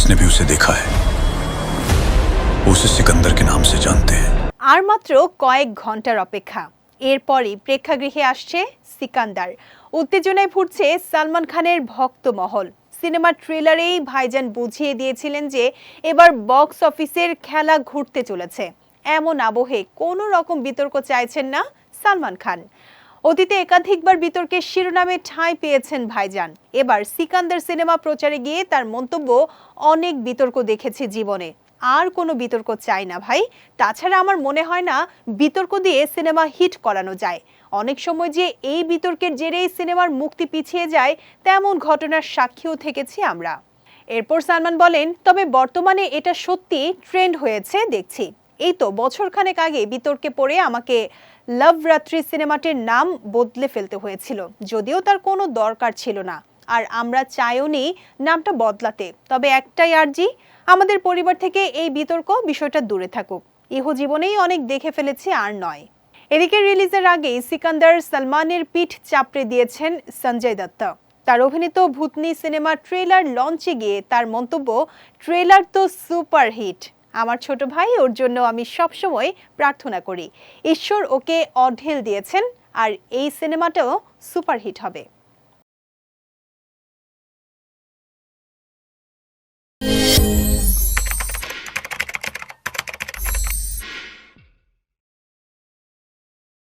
जिसने भी उसे देखा है वो उसे सिकंदर के नाम से जानते हैं আর মাত্র কয়েক ঘন্টার অপেক্ষা এরপরই প্রেক্ষাগৃহে আসছে সিকান্দার উত্তেজনায় ফুটছে সালমান খানের ভক্ত মহল সিনেমার ট্রেলারেই ভাইজান বুঝিয়ে দিয়েছিলেন যে এবার বক্স অফিসের খেলা ঘুরতে চলেছে এমন আবহে কোনো রকম বিতর্ক চাইছেন না সালমান খান অতীতে একাধিকবার বিতর্কের শিরোনামে ঠাঁই পেয়েছেন ভাইজান। এবার সিকান্দার সিনেমা প্রচারে গিয়ে তার মন্তব্য, অনেক বিতর্ক দেখেছি জীবনে। আর কোনো বিতর্ক চাই না ভাই। তাছাড়া আমার মনে হয় না, বিতর্ক দিয়ে সিনেমা হিট করানো যায়। অনেক সময় যে এই বিতর্কের জেরেই সিনেমার মুক্তি পিছিয়ে যায়, তেমন ঘটনার সাক্ষীও থেকেছি আমরা। এরপর সালমান বলেন, তবে বর্তমানে এটা সত্যি ট্রেন্ড হয়েছে, দেখছি। এই তো বছরখানেক আগে বিতর্কে পড়ে আমাকে লাভ রাত্রি সিনেমাটির নাম বদলে ফেলতে হয়েছিল। যদিও তার কোনো দরকার ছিল না। আর আমরা চাইও নি নামটা বদলাতে। তবে একটাই আর্জি আমাদের পরিবার থেকে এই বিতর্ক বিষয়টা দূরে থাকুক। ইহ জীবনেই অনেক দেখে ফেলেছি আর নয়। এদিকে রিলিজের আগেই সিকান্দার সালমানের পিঠ চাপড়ে দিয়েছেন সঞ্জয় দত্ত। তার অভিনীত ভূতনি সিনেমার ট্রেলার লঞ্চে গিয়ে তার মন্তব্য, ট্রেলার তো সুপার হিট আমার ছোট ভাই, ওর জন্য আমি সবসময় প্রার্থনা করি। ঈশ্বর ওকে অঢেল দিয়েছেন, আর এই সিনেমাটাও সুপারহিট হবে।